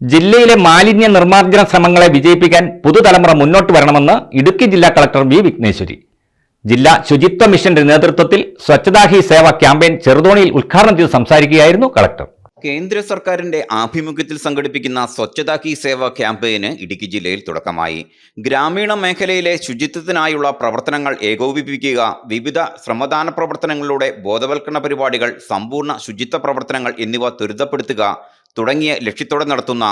ജില്ലയിലെ മാലിന്യ നിർമ്മാർജന ശ്രമങ്ങളെ വിജയിപ്പിക്കാൻ പുതുതലമുറ മുന്നോട്ട് വരണമെന്ന് ഇടുക്കി ജില്ലാ കളക്ടർ വി വിഘ്നേശ്വരി. ജില്ലാ ശുചിത്വ മിഷന്റെ നേതൃത്വത്തിൽ സ്വച്ഛതാ ഹി സേവ ക്യാമ്പയിൻ ചെറുതോണിയിൽ ഉദ്ഘാടനം ചെയ്ത് സംസാരിക്കുകയായിരുന്നു കളക്ടർ. കേന്ദ്ര സർക്കാരിന്റെ ആഭിമുഖ്യത്തിൽ സംഘടിപ്പിക്കുന്ന സ്വച്ഛതാ ഹി സേവ ക്യാമ്പയിന് ഇടുക്കി ജില്ലയിൽ തുടക്കമായി. ഗ്രാമീണ മേഖലയിലെ ശുചിത്വത്തിനായുള്ള പ്രവർത്തനങ്ങൾ ഏകോപിപ്പിക്കുക വിവിധ ശ്രമദാന പ്രവർത്തനങ്ങളിലൂടെ ബോധവൽക്കരണ പരിപാടികൾ സമ്പൂർണ ശുചിത്വ പ്രവർത്തനങ്ങൾ എന്നിവ ത്വരിതപ്പെടുത്തുക തുടങ്ങിയ ലക്ഷ്യത്തോടെ നടത്തുന്ന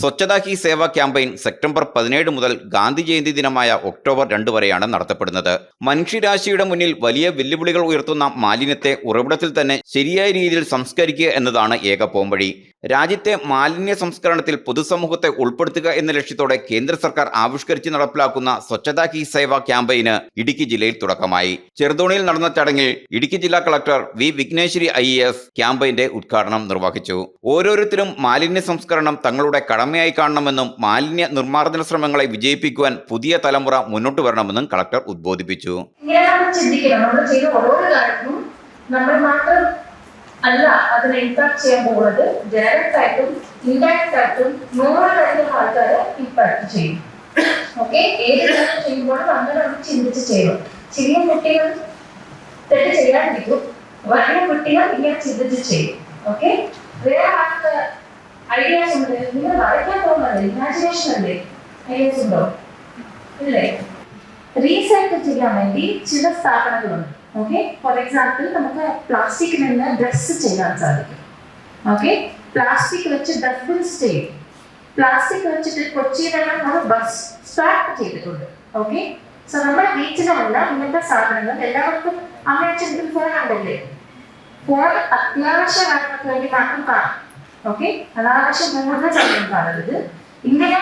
സ്വച്ഛതാ ഹി സേവ ക്യാമ്പയിൻ സെപ്റ്റംബർ പതിനേഴ് മുതൽ ഗാന്ധി ജയന്തി ദിനമായ ഒക്ടോബർ രണ്ട് വരെയാണ് നടത്തപ്പെടുന്നത്. മനുഷ്യരാശിയുടെ മുന്നിൽ വലിയ വെല്ലുവിളികൾ ഉയർത്തുന്ന മാലിന്യത്തെ ഉറവിടത്തിൽ തന്നെ ശരിയായ രീതിയിൽ സംസ്കരിക്കുക എന്നതാണ് ഏക പോംവഴി. രാജ്യത്തെ മാലിന്യ സംസ്കരണത്തിൽ പൊതുസമൂഹത്തെ ഉൾപ്പെടുത്തുക എന്ന ലക്ഷ്യത്തോടെ കേന്ദ്ര സർക്കാർ ആവിഷ്കരിച്ച് നടപ്പിലാക്കുന്ന സ്വച്ഛതാ ഹി സേവ ക്യാമ്പയിന് ഇടുക്കി ജില്ലയിൽ തുടക്കമായി. ചെറുതോണിയിൽ നടന്ന ചടങ്ങിൽ ഇടുക്കി ജില്ലാ collector V Vigneshwari I S ക്യാമ്പയിന്റെ ഉദ്ഘാടനം നിർവഹിച്ചു. ഓരോരുത്തരും മാലിന്യ സംസ്കരണം തങ്ങളുടെ കടമയായി കാണണമെന്നും മാലിന്യ നിർമ്മാർജന ശ്രമങ്ങളെ വിജയിപ്പിക്കുവാൻ പുതിയ തലമുറ മുന്നോട്ട് വരണമെന്നും കളക്ടർ ഉദ്ബോധിപ്പിച്ചു. നമ്മൾ മാത്രം അല്ല അതിനെ ഇമ്പാക്ട് ചെയ്യാൻ പോകുന്നത് ഡയറക്റ്റ് ആയിട്ടും ഇൻഡയറക്റ്റ് ആയിട്ടും നൂറുകണക്കിന് ആൾക്കാരെ ഇമ്പാക്ട് ചെയ്യും. ഓക്കെ ഏത് കാര്യം ചെയ്യുമ്പോഴും അങ്ങനെ നമ്മൾ ചിന്തിച്ച് ചെയ്യണം. ചെറിയ കുട്ടികൾ തെറ്റ് ചെയ്യാതിരിക്കും വലിയ കുട്ടികൾ ഇങ്ങനെ ചിന്തിച്ച് ചെയ്യും. ഓക്കെ വേറെ ആൾക്ക് ഐഡിയാസ് ഉണ്ട്? നിങ്ങൾ വരയ്ക്കാൻ പോകുന്നത് ഇമാജിനേഷൻ അല്ലേ? ഐഡിയാസ് ഉണ്ടോ? ഇല്ലേ? റീസൈക്കിൾ ചെയ്യാൻ വേണ്ടി ചില സ്ഥാപനങ്ങളുണ്ട്. ഓക്കെ ഫോർ എക്സാമ്പിൾ നമുക്ക് പ്ലാസ്റ്റിക്കിൽ നിന്ന് ഡ്രസ്സ് ചെയ്യാൻ സാധിക്കും. ഓക്കെ പ്ലാസ്റ്റിക് വെച്ച് ഡസ്റ്റ്ബിൻസ് ചെയ്യും. പ്ലാസ്റ്റിക് വെച്ചിട്ട് കൊച്ചിയിലെല്ലാം നമ്മൾ ബസ് സ്റ്റാർട്ട് ചെയ്തിട്ടുണ്ട്. ഓക്കെ സോ നമ്മുടെ വീട്ടിലുള്ള ഇങ്ങനത്തെ സാധനങ്ങൾ എല്ലാവർക്കും അമ്മയച്ഛനും ഫോൺ ഉണ്ടല്ലേ? ഫോൺ അത്യാവശ്യ കാര്യങ്ങൾക്ക് വേണ്ടി മാത്രം കാണും. ഓക്കെ അനാവശ്യം മൂന്ന് സമയം കാണരുത്. ഇങ്ങനെ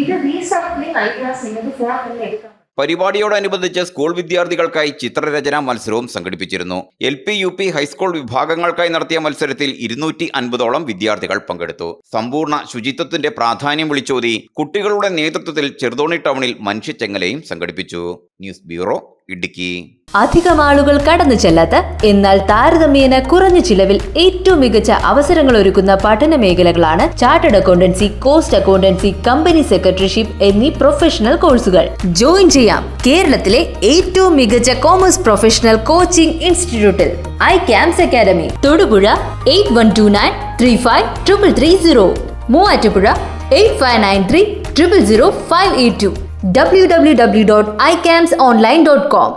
ഇത് റീസൈക്ലിംഗ് ഐഡിയാസ് നിങ്ങൾക്ക് ഫോൺ തന്നെ എടുക്കാം. പരിപാടിയോടനുബന്ധിച്ച് സ്കൂൾ വിദ്യാർത്ഥികൾക്കായി ചിത്രരചനാ മത്സരവും സംഘടിപ്പിച്ചിരുന്നു. L P U P high school വിഭാഗങ്ങൾക്കായി നടത്തിയ മത്സരത്തിൽ ഇരുന്നൂറ്റി അൻപതോളം വിദ്യാർത്ഥികൾ പങ്കെടുത്തു. സമ്പൂർണ ശുചിത്വത്തിന്റെ പ്രാധാന്യം വിളിച്ചോതി കുട്ടികളുടെ നേതൃത്വത്തിൽ ചെറുതോണി ടൗണിൽ മനുഷ്യച്ചെങ്ങലയും സംഘടിപ്പിച്ചു. News bureau Idukki. അധികം ആളുകൾ കടന്നു ചെല്ലാത്ത എന്നാൽ താരതമ്യേന കുറഞ്ഞ ചിലവിൽ ഏറ്റവും മികച്ച അവസരങ്ങൾ ഒരുക്കുന്ന പഠന മേഖലകളാണ് chartered accountancy cost accountancy company secretaryship എന്നീ പ്രൊഫഷണൽ കോഴ്സുകൾ ജോയിൻ ചെയ്യാം കേരളത്തിലെ ഏറ്റവും മികച്ച കോമേഴ്സ് പ്രൊഫഷണൽ കോച്ചിംഗ് ഇൻസ്റ്റിറ്റ്യൂട്ടിൽ I CAMS academy Thodupuzha eight one two nine three five triple three zero Muvattupuzha eight five nine three triple zero five eight two W W W dot I CAMS online dot com